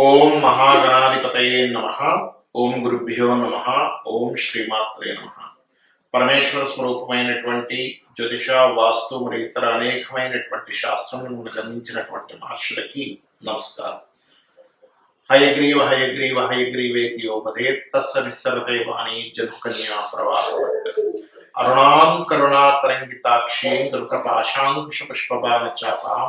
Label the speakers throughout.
Speaker 1: ఓం మహాగణాధిపతయే నమ ఓం గురుభ్యో నమ ఓం శ్రీమాత్రే నమ పరమేశ్వర స్వరూపమైనటువంటి జ్యోతిష వాస్తు మరియు ఇతర అనేకమైనటువంటి శాస్త్రములను గమనించినటువంటి మహర్షులకి నమస్కారం హయగ్రీవ హయగ్రీవ హయగ్రీవేతి యోపదేత్తస్స విస్సరతే వాణి జనుకన్యా ప్రవాహ అరుణాం కరుణాతరంగితాక్షీం దుర్గపాశాంకుశ పుష్పబాణ చాపాం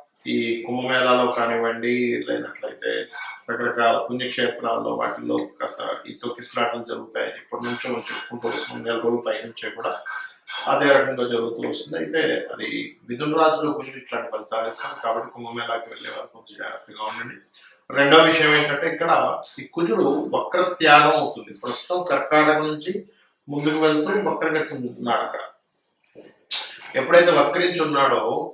Speaker 1: ఈ కుంభమేళాలో కానివ్వండి లేనట్లయితే రకరకాల పుణ్యక్షేత్రాల్లో వాటిల్లో కాస్త ఈ తొక్కిసలాటలు జరుగుతాయని ఇప్పటి నుంచో మనం చెప్పుకుంటూ వస్తున్నాం. నెల రోజుల పై నుంచే కూడా అదే రకంగా జరుగుతూ వస్తుంది. అయితే అది మిథున రాశిలో కుజుడు ఇట్లాంటి ఫలితాలు ఇస్తాం. కాబట్టి కుంభమేళాకి వెళ్ళే వారు కొంచెం జాగ్రత్తగా ఉండండి. రెండో విషయం ఏంటంటే ఇక్కడ ఈ కుజుడు వక్ర త్యాగం అవుతుంది. ప్రస్తుతం కర్కాటక నుంచి ముందుకు వెళ్తూ వక్రగతి ఉన్నాడు అక్కడ. ఎప్పుడైతే వక్రించి ఉన్నాడో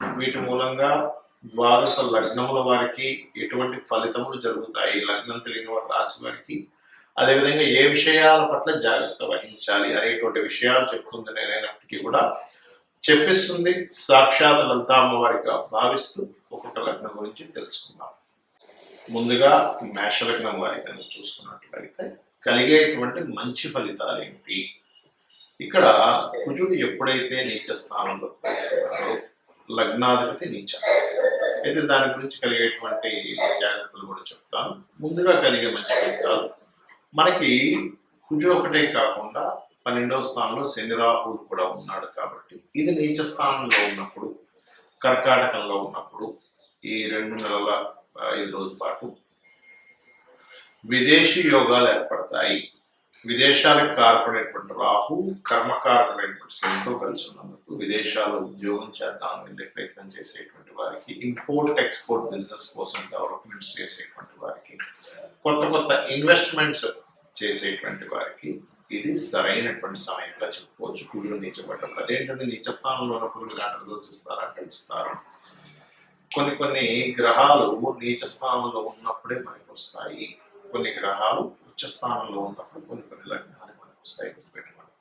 Speaker 1: వీటి మూలంగా ద్వాదశ లగ్నముల వారికి ఎటువంటి ఫలితములు జరుగుతాయి? లగ్నం తెలియని వారి రాశి వారికి అదేవిధంగా ఏ విషయాల పట్ల జాగ్రత్త వహించాలి అనేటువంటి విషయాలు చెప్తుంది నేనైనప్పటికీ కూడా చెప్పిస్తుంది. సాక్షాత్ లలితా అమ్మవారిగా భావిస్తూ ఒక్కొక్క లగ్నం గురించి తెలుసుకుందాం. ముందుగా మేషలగ్నం వారి కనుక చూసుకున్నట్లయితే కలిగేటువంటి మంచి ఫలితాలు ఏమిటి? ఇక్కడ కుజుడు ఎప్పుడైతే నీచ స్థానంలో లగ్నాధిపతి నీచ. అయితే దాని గురించి కలిగేటువంటి జాగ్రత్తలు కూడా చెప్తాను. ముందుగా కలిగే మంచి ఫలితాలు. మనకి కుజుడు ఒకటే కాకుండా పన్నెండవ స్థానంలో శని రాహువు కూడా ఉన్నాడు కాబట్టి ఇది నీచ స్థానంలో ఉన్నప్పుడు కర్కాటకంలో ఉన్నప్పుడు ఈ రెండు నెలల ఐదు రోజుల పాటు విదేశీ యోగాలు ఏర్పడతాయి. విదేశాలకు కారపడేటువంటి రాహు కర్మకారకుడైనటువంటి శనితో కలిసి ఉన్నందుకు విదేశాల్లో ఉద్యోగం చేద్దాం వెళ్ళే ప్రయత్నం చేసేటువంటి వారికి ఇంపోర్ట్ ఎక్స్పోర్ట్ బిజినెస్ కోసం డెవలప్మెంట్స్ చేసేటువంటి వారికి కొత్త కొత్త ఇన్వెస్ట్మెంట్స్ చేసేటువంటి వారికి ఇది సరైనటువంటి సమయంగా చెప్పుకోవచ్చు. కుజుడు నీచబడ్డం అదేంటంటే నీచస్థానంలో ఉన్నప్పుడు ఇలాంటి రిజల్ట్స్ ఇస్తారంటే కొన్ని కొన్ని గ్రహాలు నీచస్థానంలో ఉన్నప్పుడే మనకి వస్తాయి కొన్ని గ్రహాలు ఉచ్చస్థానంలో ఉన్నప్పుడు కొన్ని కొన్ని లగ్నాలు మనకు వస్తాయి. గుర్తుపెట్టుకోండి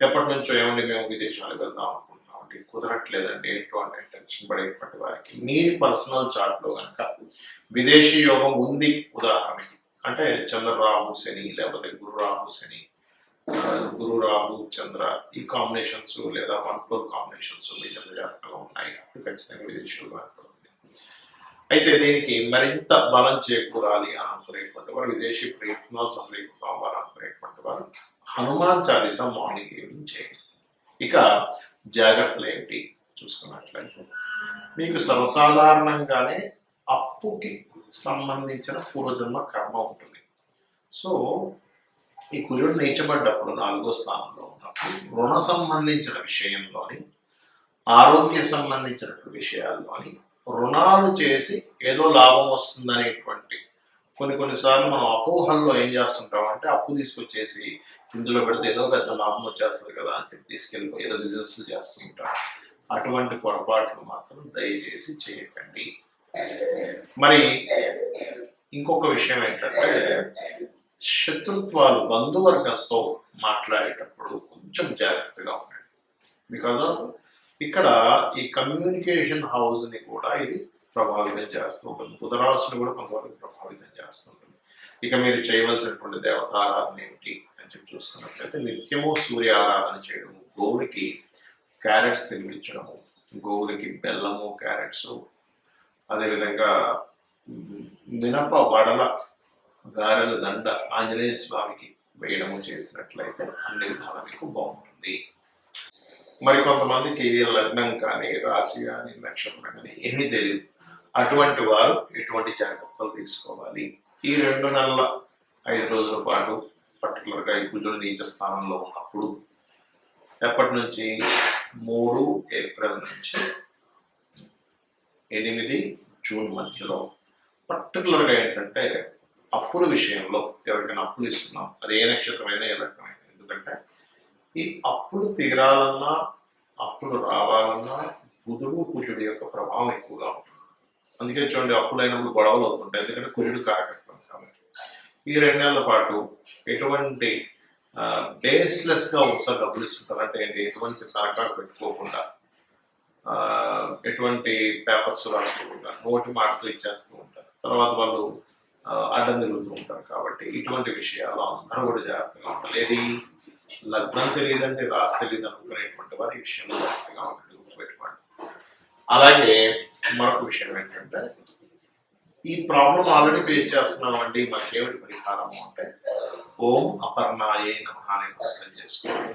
Speaker 1: ఎప్పటి నుంచో ఏమండి మేము విదేశాలకు వెళ్దాం అనుకుంటున్నామండి కుదరట్లేదండి. ఏంటో అంటే టెన్షన్ పడేటువంటి వారికి మీ పర్సనల్ చార్ట్లో కనుక విదేశీ యోగం ఉంది ఉదాహరణకి. అంటే చంద్రరాహు శని లేకపోతే గురురాహు శని గురు రాహు చంద్ర ఈ కాంబినేషన్స్ లేదా వన్ ఫోర్ కాంబినేషన్స్ మీ చంద్ర జాతకంలో ఉన్నాయి. అప్పుడు ఖచ్చితంగా విదేశీ యోగం అయితే దీనికి మరింత బలం చేకూరాలి అనుకునేటువంటి వారు విదేశీ ప్రయత్నాలు సఫలీకృతం అవ్వాలనుకునేటువంటి వారు హనుమాన్ చాలీసా మార్నింగ్ ఈవినింగ్ చేయండి. ఇక జాగ్రత్తలు ఏంటి చూసుకున్నట్లయితే. మీకు సర్వసాధారణంగానే అప్పుకి సంబంధించిన పూర్వజన్మ కర్మ ఉంటుంది. సో ఈ కుజుడు నీచబడ్డప్పుడు నాలుగో స్థానంలో ఉన్నప్పుడు రుణ సంబంధించిన విషయంలోని ఆరోగ్య సంబంధించినటువంటి విషయాల్లోని రుణాలు చేసి ఏదో లాభం వస్తుందనేటువంటి కొన్ని కొన్నిసార్లు మనం అపోహల్లో ఏం చేస్తుంటాం అంటే అప్పు తీసుకొచ్చేసి ఇందులో పెడితే ఏదో పెద్ద లాభం వచ్చేస్తుంది కదా అని చెప్పి తీసుకెళ్ళి ఏదో బిజినెస్ చేస్తుంటాం. అటువంటి పొరపాట్లు మాత్రం దయచేసి చేయకండి. మరి ఇంకొక విషయం ఏంటంటే శత్రుత్వాలు బంధువర్గంతో మాట్లాడేటప్పుడు కొంచెం జాగ్రత్తగా ఉండండి. బికాజ్ ఇక్కడ ఈ కమ్యూనికేషన్ హౌస్ని కూడా ఇది ప్రభావితం చేస్తూ ఉంటుంది. బుధరాశుని కూడా కొంతవరకు ప్రభావితం చేస్తుంటుంది ఇక మీరు చేయవలసినటువంటి దేవతారాధన ఏమిటి అని చెప్పి చూసుకున్నట్లయితే నిత్యము సూర్య ఆరాధన చేయడం గోవులకి క్యారెట్స్ తినిపించడము గోవులకి బెల్లము క్యారెట్స్. అదేవిధంగా మినప వడల గారెల దండ ఆంజనేయ స్వామికి వేయడము చేసినట్లయితే అన్ని విధాల మీకు బాగుంటుంది. మరి కొంతమందికి లగ్నం కానీ రాశి కానీ నక్షత్రం కానీ ఏమీ తెలియదు. అటువంటి వారు ఎటువంటి జాగ్రత్తలు తీసుకోవాలి? ఈ రెండు నెలల ఐదు రోజుల పాటు పర్టికులర్గా ఈ కుజుడు నీచ స్థానంలో ఉన్నప్పుడు ఎప్పటి నుంచి? మూడు ఏప్రిల్ నుంచి. ఎనిమిది జూన్ మధ్యలో. పర్టికులర్గా ఏంటంటే అప్పుల విషయంలో ఎవరికైనా అప్పులు ఇస్తున్నాం. అది ఏ నక్షత్రమైనా ఏ రకమైనా. ఎందుకంటే ఈ అప్పులు తీరాలన్నా అప్పులు రావాలన్నా బుధుడు కుజుడు యొక్క ప్రభావం ఎక్కువగా ఉంటుంది. అందుకే చూడండి అప్పులైనప్పుడు గొడవలు అవుతుంటాయి. ఎందుకంటే కుజుడు కారకత్వం కాబట్టి. ఈ రెండు నెలల పాటు ఎటువంటి బేస్లెస్గా ఒకసారి డబ్బులు ఇస్తుంటారు? అంటే ఏంటి? ఎటువంటి తనఖాలు పెట్టుకోకుండా ఎటువంటి పేపర్స్ రాసుకోకుండా నోటి మాటలు ఇచ్చేస్తూ ఉంటారు. తర్వాత వాళ్ళు అడ్డం తిరుగుతూ ఉంటారు కాబట్టి ఇటువంటి విషయాలు అందరూ కూడా జాగ్రత్తగా ఉండాలి. ఏది? లగ్నం తెలియదంటే రాసి తెలియదు అనుకునేటువంటి వారి విషయంలో జాగ్రత్తగా ఉండండి గుర్తుపెట్టుకోండి. అలాగే మరొక విషయం ఏంటంటే ఈ ప్రాబ్లం ఆల్రెడీ ఫేస్ చేస్తున్నాం అండి మనకేమిటి పరిహారం అంటే ఓం అపర్ణాయే నమ అనే చేసుకోండి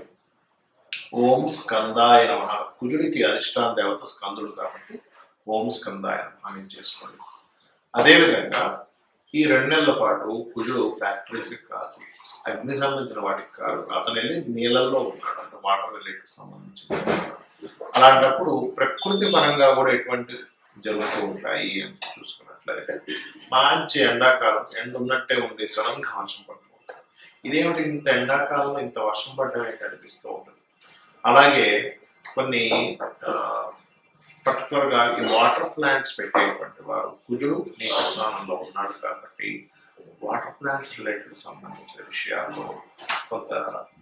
Speaker 1: ఓం స్కందాయ నమ. కుజుడికి అధిష్టాన దేవత స్కందుడు కాబట్టి ఓం స్కందాయ నమ చేసుకోండి. అదేవిధంగా ఈ రెండు నెలల పాటు కుజుడు ఫ్యాక్టరీస్ కాదు అగ్ని సంబంధించిన వాటికి కాదు అతను వెళ్ళి నీళ్ళల్లో ఉన్నాడు. అంటే వాటర్ రిలేటెడ్ సంబంధించిన అలాంటప్పుడు ప్రకృతి పరంగా కూడా ఎటువంటి జరుగుతూ ఉంటాయి అని చూసుకున్నట్లయితే. మంచి ఎండాకాలం ఎండ ఉన్నట్టే ఉండి సడన్గా వర్షం పడుతూ ఉంటుంది. ఇదేమిటి ఇంత ఎండాకాలంలో ఇంత వర్షం పడ్డమే కనిపిస్తూ అనిపిస్తూ ఉంటుంది. అలాగే కొన్ని పర్టికులర్గా ఈ వాటర్ ప్లాంట్స్ పెట్టేటువంటి వారు కుజుడు నీటి స్నానంలో ఉన్నాడు కాబట్టి వాటర్ ప్లాంట్స్ రిలేటెడ్ సంబంధించిన విషయాల్లో కొంత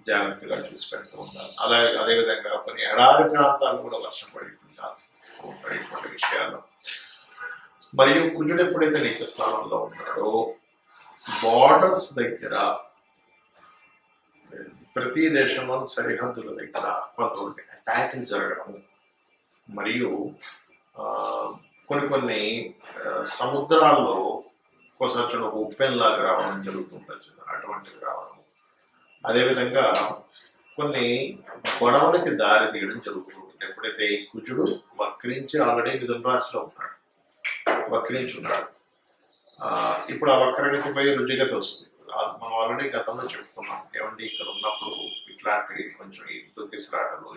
Speaker 1: జాగ్రత్తగా చూసి పెడుతూ ఉంటారు. అలాగే అదేవిధంగా కొన్ని ఎడారి ప్రాంతాలు కూడా వర్షం పడి ఛాన్సెస్ విషయాలు. మరియు కుజుడు ఎప్పుడైతే నీచ స్థానంలో ఉన్నాడో బార్డర్స్ దగ్గర ప్రతి దేశంలో సరిహద్దుల దగ్గర కొంతమంది అటాకింగ్ జరగడం మరియు ఆ, కొన్ని కొన్ని సముద్రాల్లో ఒకసారి చూడండి లాగా రావడం జరుగుతుంటుంది అటువంటివి రావడం. అదేవిధంగా కొన్ని గొడవలకి దారి తీయడం జరుగుతుంది. ఎప్పుడైతే ఈ కుజుడు వక్రించి ఆల్రెడీ మిథున రాశిలో ఉన్నాడు వక్రించి ఉన్నాడు ఇప్పుడు ఆ వక్రగతి పోయి రుచిగత వస్తుంది. మనం ఆల్రెడీ గతంలో చెప్పుకున్నాం. ఏమండి ఇక్కడ ఉన్నప్పుడు ఇట్లాంటివి కొంచెం ఈ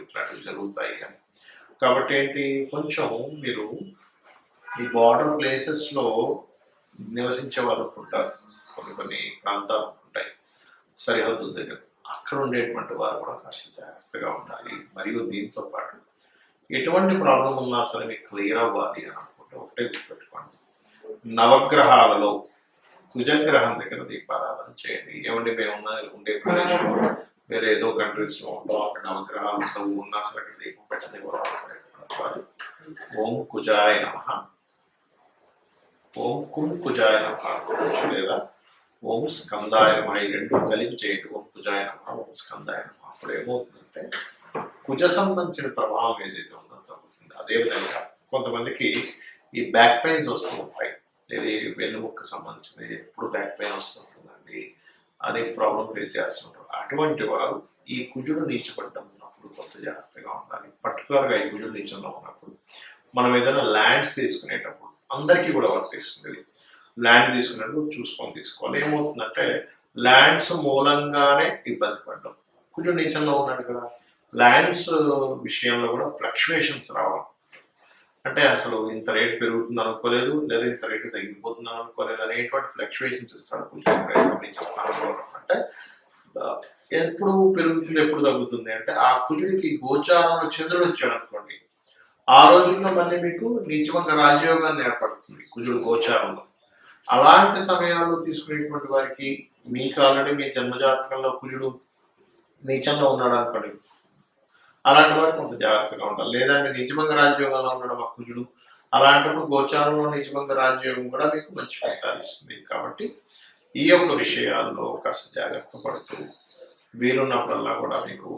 Speaker 1: ఇట్లాంటివి జరుగుతాయి అని. కాబట్టి ఏంటి కొంచెం మీరు ఈ బార్డర్ ప్లేసెస్లో నివసించే వాళ్ళు ఉంటారు. కొన్ని కొన్ని ప్రాంతాలు ఉంటాయి. సరిహద్దుల దగ్గర. అక్కడ ఉండేటువంటి వారు కూడా కాస్త జాగ్రత్తగా ఉండాలి. మరియు దీంతో పాటు ఎటువంటి ప్రాబ్లం ఉన్నా సరే మీకు క్లియర్ అవ్వాలి అని అనుకుంటే ఒకటే గుర్తుపెట్టుకోండి. నవగ్రహాలలో కుజగ్రహం దగ్గర దీపారాధన చేయండి. ఏమండి మేము ఉన్న ఉండే ప్రదేశంలో వేరే ఏదో కంట్రీస్లో ఉంటాం అక్కడ నవగ్రహాలు ఉండవు ఉన్నా సరే అక్కడ దీపం పెట్టని ఓం కుజాయ నమ. ఓం కుం కుజాయ నమ అనుకోవచ్చు లేదా ఓం స్కందాయ నమ. ఈ రెండు కలిపి చేయండి. ఓం కుజాయ నమ ఓం స్కందాయ నమ. అప్పుడు ఏమవుతుందంటే కుజ సంబంధించిన ప్రభావం ఏదైతే ఉందో తగ్గుతుంది. అదేవిధంగా కొంతమందికి ఈ బ్యాక్ పెయిన్స్ వస్తూ ఉంటాయి. ఇది వెన్నుముక్క సంబంధించింది ఎప్పుడు బ్యాక్ పెయిన్ వస్తుంటుందండి అనే ప్రాబ్లం ఫేస్ చేస్తుంటారు అటువంటి వారు ఈ కుజుడు నీచబడ్డం ఉన్నప్పుడు కొంత జాగ్రత్తగా ఉండాలి. పర్టికులర్గా ఈ కుజుడు నీచంలో ఉన్నప్పుడు మనం ఏదైనా ల్యాండ్స్ తీసుకునేటప్పుడు అందరికీ కూడా వర్తిస్తుంది ల్యాండ్ తీసుకునేటప్పుడు చూసుకొని తీసుకోవాలి. ఏమవుతుందంటే ల్యాండ్స్ మూలంగానే ఇబ్బంది పడ్డం. కుజుడు నీచంలో ఉన్నాడు కదా ల్యాండ్స్ విషయంలో కూడా ఫ్లక్చువేషన్స్ రావడం. అంటే అసలు ఇంత రేట్ పెరుగుతుంది అనుకోలేదు లేదా ఇంత రేటు తగ్గిపోతుంది అనుకోలేదు అనేటువంటి ఫ్లక్చువేషన్స్ ఇస్తాడు కొంచెం సంబంధించిన అంటే ఎప్పుడు పెరుగుతుంది ఎప్పుడు తగ్గుతుంది? అంటే ఆ కుజుడికి గోచారంలో చంద్రుడు వచ్చాడు అనుకోండి. ఆ రోజుల్లో మళ్ళీ మీకు నిజంగా రాజయోగాన్ని ఏర్పడుతుంది కుజుడు గోచారంలో. అలాంటి సమయాల్లో తీసుకునేటువంటి వారికి మీకు ఆల్రెడీ మీ జన్మజాతకంలో కుజుడు నీచంగా ఉన్నాడు అనుకోండి. అలాంటి వారు కొంత జాగ్రత్తగా ఉండాలి. లేదంటే నిజమంగా రాజ్యోగంలో ఉండడం అక్కుజుడు అలాంటప్పుడు గోచారంలో నిజమంగా రాజ్యోగం కూడా మీకు మంచి ఫలితాలు ఇస్తుంది. కాబట్టి ఈ యొక్క విషయాల్లో కాస్త జాగ్రత్త పడుతూ వీలున్నప్పుడల్లా కూడా మీకు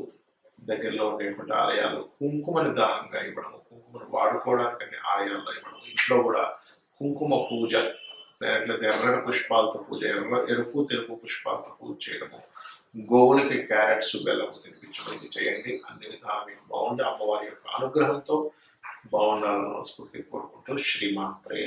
Speaker 1: దగ్గరలో ఉండేటువంటి ఆలయాలు కుంకుమని దానంగా ఇవ్వడం కుంకుమను వాడుకోవడానికి ఆలయాల్లో ఇవ్వడం ఇంట్లో కూడా కుంకుమ పూజ లేకపోతే ఎర్రటి పుష్పాలతో పూజ ఎర్ర ఎరుపు తెలుపు పుష్పాలతో పూజ చేయడము గోవులకి క్యారెట్స్ బెల్లం తినిపించడం చేయండి. అన్ని విధాలు మీకు బాగుండి అమ్మవారి యొక్క అనుగ్రహంతో బాగుండాలని మనస్ఫూర్తి కోరుకుంటూ శ్రీమాత్రే